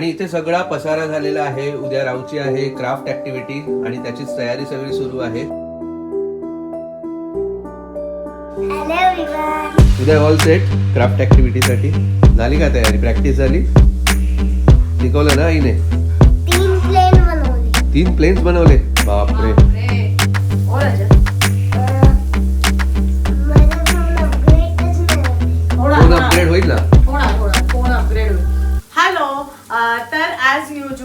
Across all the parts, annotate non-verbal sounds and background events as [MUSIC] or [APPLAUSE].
आणि इथे सगळा पसारा झालेला आहे. उद्या राऊची आहे क्राफ्ट ऍक्टिव्हिटी आणि त्याचीच तयारी सगळी सुरू आहे. उद्या ऑल सेट क्राफ्ट ऍक्टिव्हिटीसाठी झाली का तयारी? प्रॅक्टिस झाली? शिकवलं ना आईने? तीन प्लेन बनवले. तीन प्लेन्स बनवले? बापरे.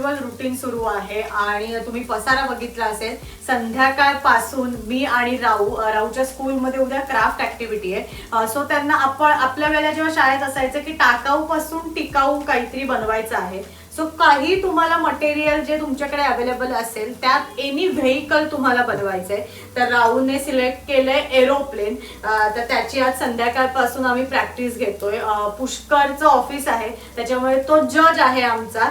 ॲज रुटीन सुरू आहे आणि तुम्ही पसारा बघितला असेल संध्याकाळपासून मी आणि राहू राऊच्या स्कूलमध्ये उद्या क्राफ्ट ऍक्टिव्हिटी आहे. सो त्यांना आपण आपल्या वेळेला जेव्हा शाळेत असायचं की टाकाऊ पासून टिकाऊ काहीतरी बनवायचं आहे. सो काही तुम्हाला मटेरियल जे तुमच्याकडे अवेलेबल असेल त्यात एनी व्हेकल तुम्हाला बनवायचंय. तर राहुलने सिलेक्ट केलंय एरोप्लेन तर त्याची आज संध्याकाळपासून आम्ही प्रॅक्टिस घेतोय. पुष्करचं ऑफिस आहे. त्याच्यामुळे तो जज आहे आमचा.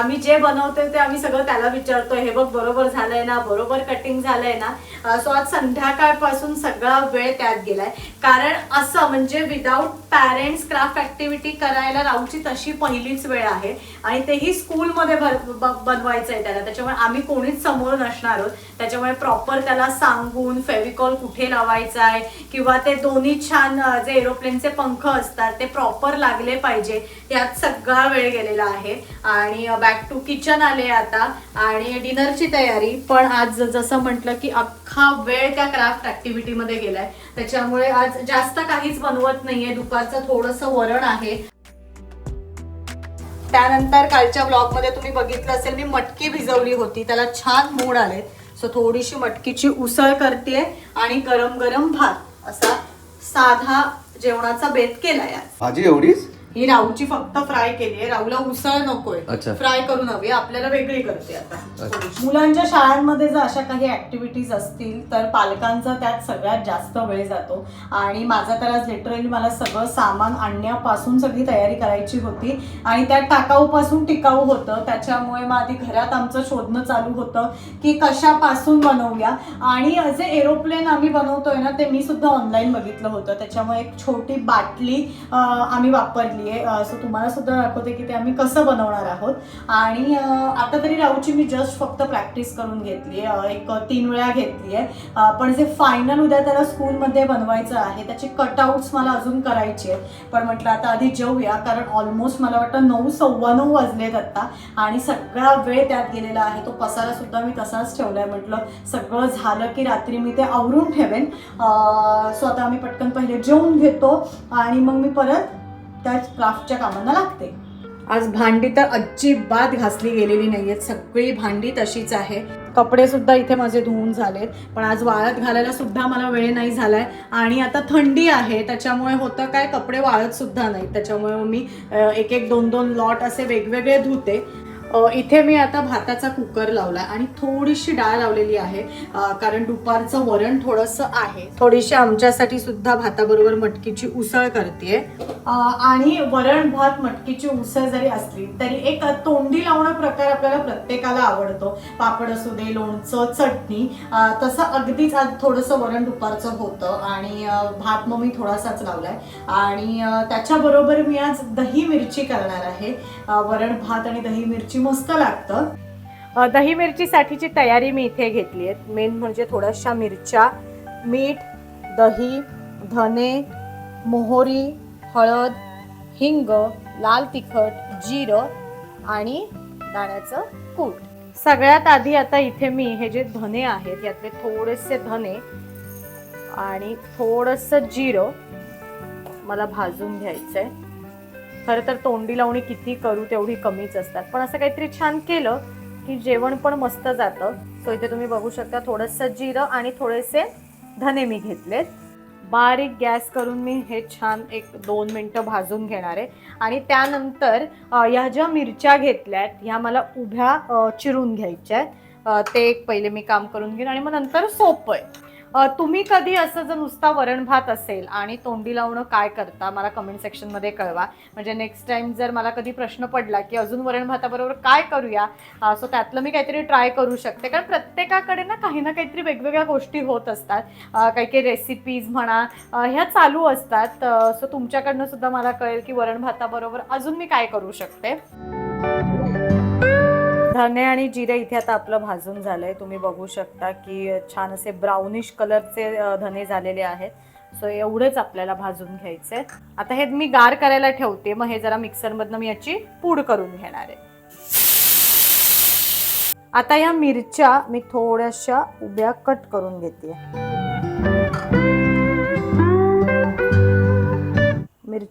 आम्ही जे बनवतोय ते आम्ही सगळं त्याला विचारतोय. हे बघ बरोबर झालंय ना? बरोबर कटिंग झालंय ना? सो आज संध्याकाळपासून सगळा वेळ त्यात गेलाय. कारण असं म्हणजे विदाऊट पॅरेंट्स क्राफ्ट ऍक्टिव्हिटी करायला राहूची तशी पहिलीच वेळ आहे. आणि तेही स्कूलमध्ये भर- बनवायचं आहे त्याला. त्याच्यामुळे आम्ही कोणीच समोर नसणार आहोत. त्याच्यामुळे प्रॉपर त्याला सांगून फेविकॉल कुठे लावायचा आहे किंवा ते दोन्ही छान जे एरोप्लेनचे पंख असतात ते प्रॉपर लागले पाहिजे. यात सगळा वेळ गेलेला आहे. आणि बॅक टू किचन आले आता. आणि डिनरची तयारी. पण आज जसं म्हटलं की अख्खा वेळ त्या क्राफ्ट ऍक्टिव्हिटीमध्ये गेलाय. त्याच्यामुळे आज जास्त काहीच बनवत नाहीये. प्रकारचं थोडंसं वरण आहे. त्यानंतर कालच्या ब्लॉगमध्ये तुम्ही बघितलं असेल मी मटकी भिजवली होती. त्याला छान मोड आलेत. सो थोडीशी मटकीची उसळ करते आणि गरम गरम भात. असा साधा जेवणाचा बेत केलाय आज. भाजी एवढीच? ही राहूची फक्त फ्राय केली आहे. राहूला उसळ नकोय. अच्छा. फ्राय करून हवी. आपल्याला वेगळी करते आता. अच्छा. मुलांच्या शाळांमध्ये जर अशा काही ऍक्टिव्हिटीज असतील तर पालकांचा त्यात सगळ्यात जास्त वेळ जातो. आणि माझा तर आज लिटरली मला सगळं सामान आणण्यापासून सगळी तयारी करायची होती. आणि त्यात टाकाऊपासून टिकाऊ होतं. त्याच्यामुळे मग आधी घरात आमचं शोधणं चालू होतं की कशापासून बनवूया. आणि जे एरोप्लेन आम्ही बनवतोय ना ते मी सुद्धा ऑनलाईन बघितलं होतं. त्याच्यामुळे एक छोटी बाटली अं, आम्ही वापरली. आहे सो तुम्हाला सुद्धा दाखवते की ते आम्ही कसं बनवणार आहोत. आणि आता तरी राहूची मी जस्ट फक्त प्रॅक्टिस करून घेतली आहे एक तीन वेळा घेतली आहे पण जे फायनल उद्या त्याला स्कूलमध्ये बनवायचं आहे त्याचे कटआउट्स मला अजून करायचे आहेत पण म्हटलं आता आधी जेऊया कारण ऑलमोस्ट मला वाटतं नऊ सव्वा नऊ वाजलेत आता. आणि सगळा वेळ त्यात गेलेला आहे. तो पसारा सुद्धा मी तसाच ठेवलाय. म्हटलं सगळं झालं की रात्री मी ते आवरून ठेवेन. सो आता आम्ही पटकन पहिले जेवून घेतो. आणि मग मी परत त्या क्राफ्टच्या कामांना लागते. आज भांडी तर अजिबात घासली गेलेली नाहीयेत. सगळी भांडी तशीच आहे. कपडे सुद्धा इथे माझे धुवून झालेत. पण आज वाळत घालायला सुद्धा मला वेळ नाही झालाय. आणि आता थंडी आहे. त्याच्यामुळे होतं काय? कपडे वाळत सुद्धा नाही त्याच्यामुळे मी एक एक दोन दोन लॉट असे वेगवेगळे धुते. इथे मी आता भाताचा कुकर लावला आणि थोडीशी डाळ लावलेली आहे कारण दुपारचं वरण थोडंसं आहे. थोडीशी आमच्यासाठी सुद्धा भाताबरोबर मटकीची उसळ करते आणि वरण भात मटकीची उसळ जरी असली तरी एक तोंडी लावणं प्रकार आपल्याला प्रत्येकाला आवडतो. पापड असू दे लोणचं चटणी तसं अगदीच आज थोडंसं वरण दुपारचं होतं आणि भात मग मी थोडासाच लावलाय. आणि त्याच्याबरोबर मी आज दही मिरची करणार आहे. वरण भात आणि दही मिरची मस्त लागतं. दही मिरचीसाठीची तयारी मी इथे घेतली आहे. मेन म्हणजे थोड्याशा मिरच्या मीठ दही धने मोहरी हळद हिंग लाल तिखट जिरं आणि दाण्याचं कूट. सगळ्यात आधी आता इथे मी हे जे धने आहेत यातले थोडेसे धने आणि थोडंसं जिरं मला भाजून घ्यायचं आहे खरं तर तोंडी लावणी किती करू तेवढी कमीच असतात. पण असं काहीतरी छान केलं की जेवण पण मस्त जातं. सो इथे तुम्ही बघू शकता थोडंसं जिरं आणि थोडेसे धने मी घेतलेत. बारीक गॅस करून मी हे छान एक दोन मिनटं भाजून घेणार आहे. आणि त्यानंतर ह्या ज्या मिरच्या घेतल्यात ह्या मला उभ्या चिरून घ्यायच्या आहेत. ते एक पहिले मी काम करून घेईन आणि मग नंतर सोपं आहे. तुम्ही कधी असं जर नुसता वरण भात असेल आणि तोंडी लावणं काय करता मला कमेंट सेक्शनमध्ये कळवा. म्हणजे नेक्स्ट टाइम जर मला कधी प्रश्न पडला की अजून वरण भाताबरोबर काय करूया सो त्यातलं मी काहीतरी ट्राय करू शकते. कारण प्रत्येकाकडे ना काही ना काहीतरी वेगवेगळ्या गोष्टी होत असतात. काही काही रेसिपीज म्हणा ह्या चालू असतात. सो तुमच्याकडनं सुद्धा मला कळेल की वरण भाताबरोबर अजून मी काय करू शकते. धने आणि जिरे इथे आता आपलं भाजून झालंय. तुम्ही बघू शकता की छान असे ब्राउनिश कलरचे धने झालेले आहेत. सो एवढेच आपल्याला भाजून घ्यायचे. आता हे मी गार करायला ठेवते. मग हे जरा मिक्सरमधनं मी याची पूड करून घेणार आहे. आता या मिरच्या मी थोड्याशा उभ्या कट करून घेते.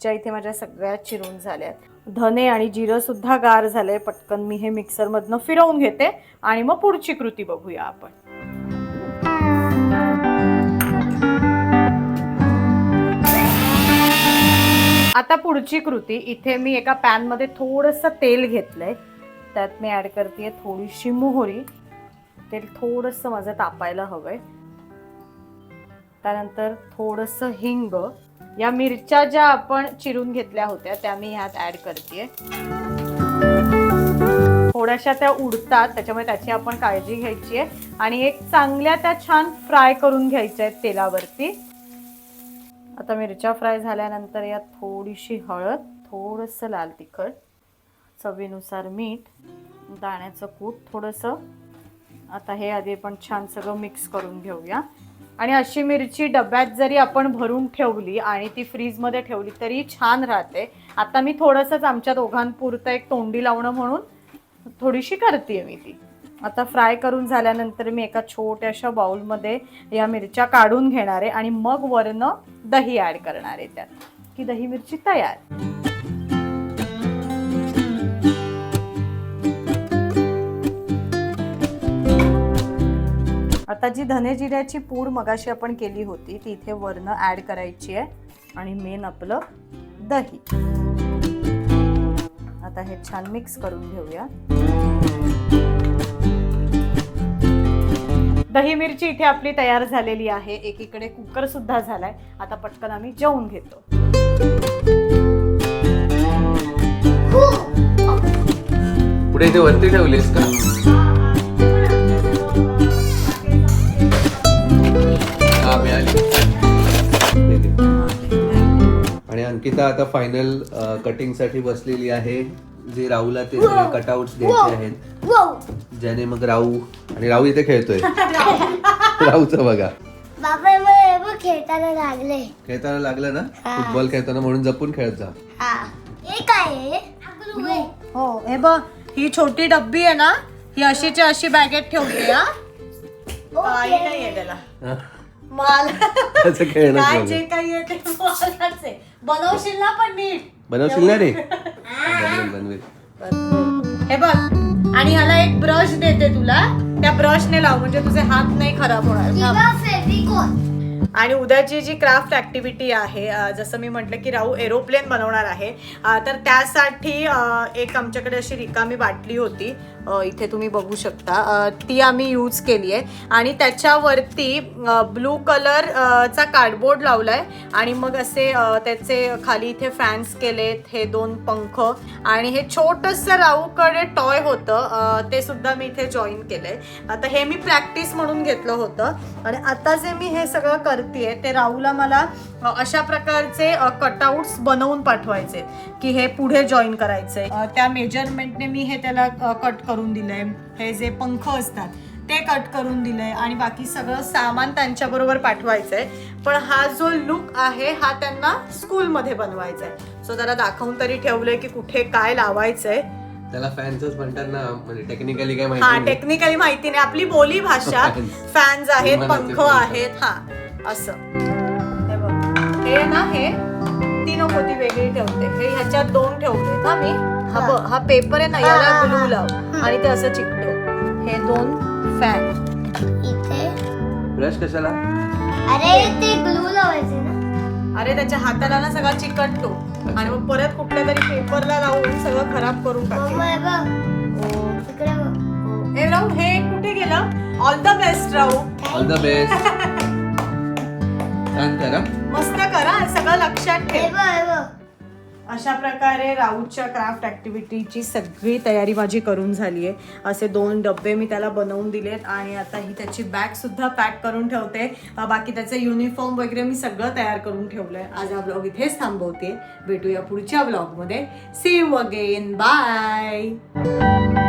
मिरच्या इथे माझ्या सगळ्या चिरून झाल्यात. धने आणि जिरं सुद्धा गार झालंय पटकन मी हे मिक्सरमधनं फिरवून घेते आणि मग पुढची कृती बघूया आपण. आता पुढची कृती इथे मी एका पॅनमध्ये थोडंसं तेल घेतलंय. त्यात मी ऍड करते थोडीशी मोहरी. तेल थोडंसं माझं तापायला हवंय. त्यानंतर थोडंसं हिंग. या मिरच्या ज्या आपण चिरून घेतल्या होत्या त्या मी ह्यात ऍड करते थोड्याशा त्या उडतात त्याच्यामुळे त्याची आपण काळजी घ्यायची आहे. आणि एक चांगल्या त्या छान फ्राय करून घ्यायच्या आहेत तेलावरती. आता मिरच्या फ्राय झाल्यानंतर यात थोडीशी हळद थोडंसं लाल तिखट चवीनुसार मीठ दाण्याचं कूट थोडंसं. आता हे आधी आपण छान सगळं मिक्स करून घेऊया. आणि अशी मिरची डब्यात जरी आपण भरून ठेवली आणि ती फ्रीजमध्ये ठेवली तरी छान राहते. आता मी थोडंसंच आमच्या दोघांपुरतं एक तोंडी लावणं म्हणून थोडीशी करते मी ती. आता फ्राय करून झाल्यानंतर मी एका छोट्याशा बाउलमध्ये या मिरच्या काढून घेणार आहे आणि मग वरनं दही ॲड करणार आहे त्यात. की दही मिरची तयार. आता जी धनेजिऱ्याची पूड मगाशी आपण केली होती ती इथे वरनं ॲड करायची आहे. आणि मेन आपलं दही. आता हे छान मिक्स करून घेऊया. दही मिरची इथे आपली तयार झालेली आहे. एकीकडे कुकर सुद्धा झालाय. आता पटकन आम्ही जेवून घेतो. पुढे ते वरती ठेवलीस का? अंकिता आता फायनल कटिंगसाठी बसलेली आहे. जे राहूला ते कटआउट द्यायचे आहेत. ज्याने मग राहू आणि राहू इथे खेळतोय. [LAUGHS] राहूचं बघा. बाबा मला बघ खेळताना लागले. खेळताना लागलं ना. फुटबॉल खेळताना म्हणून जपून खेळत जा. हा. हे काय आहे ग्लू आहे. हो हे बघ ही छोटी डब्बी आहे ना ही अशीच्या अशी बॅगेत ठेवते हा. काही ओके. नाहीये त्याला. हा. माल. त्याचं खेळणं काय. जे काही आहे ते मालाच आहे. बनवशील ना पण नीट बनवशील ना रे? बनवेल बनवेल. हे बघ आणि ह्याला एक ब्रश देते तुला. त्या ब्रशने लाव म्हणजे तुझे हात नाही खराब होणार. फेविकॉल आणि उद्याची जी क्राफ्ट ऍक्टिव्हिटी आहे जसं मी म्हटलं की राहू एरोप्लेन बनवणार आहे तर त्यासाठी एक आमच्याकडे अशी रिकामी बाटली होती इथे तुम्ही बघू शकता. ती आम्ही यूज केली आहे. आणि त्याच्यावरती ब्लू कलरचा कार्डबोर्ड लावलाय. आणि मग असे त्याचे खाली इथे फॅन्स केलेत हे दोन पंख. आणि हे छोटंसं राहूकडे टॉय होतं. ते सुद्धा मी इथे जॉईन केलंय. आता हे मी प्रॅक्टिस म्हणून घेतलं होतं. आणि आता जे मी हे सगळं करते ते राहूला मला अशा प्रकारचे कटआउट्स बनवून पाठवायचे की हे पुढे जॉईन करायचे अ, त्या मेजरमेंटने मी हे त्याला कट करून दिलंय. हे जे पंख असतात ते कट करून दिलंय. आणि बाकी सगळं सामान त्यांच्याबरोबर पाठवायचंय. पण हा जो लुक आहे हा त्यांना स्कूलमध्ये बनवायचा आहे सो जरा दाखवून तरी ठेवलंय की कुठे काय लावायचंय. त्याला फॅन्सच म्हणतात ना म्हणजे टेक्निकली काय हा माहिती. टेक्निकली माहिती नाही. आपली बोली भाषा. [LAUGHS] फॅन्स आहेत पंख. आहेत हा. असं. हे बघ. हे ना हे ती नको ती वेगळी ठेवते. हे ह्याच्यात दोन ठेवले ना मी. हा बघ हा पेपर आहे ना याला हा, हा, ग्लू हा. लाव आणि ते असं चिकटव. हे दोन फॅन इथे. ब्रश कशाला? अरे ते ग्लू लावायचे ना. अरे त्याच्या हाताला ना सगळा चिकटतो. आणि मग परत कुठल्या तरी पेपरला लावून सगळं खराब करून हे इकडे बघ. हे राहू हे कुठे गेलं? All the best Rahu. All the best छान करा. मस्त करा सगळं लक्षात ठेव. अशा प्रकारे राऊतच्या क्राफ्ट ॲक्टिव्हिटीची सगळी तयारी माझी करून झाली आहे. असे दोन डबे मी त्याला बनवून दिलेत आणि आता ही त्याची बॅग सुद्धा पॅक करून ठेवते. बाकी त्याचे युनिफॉर्म वगैरे मी सगळं तयार करून ठेवलंय. आज हा ब्लॉग इथेच थांबवते. भेटूया पुढच्या ब्लॉगमध्ये. C you again bye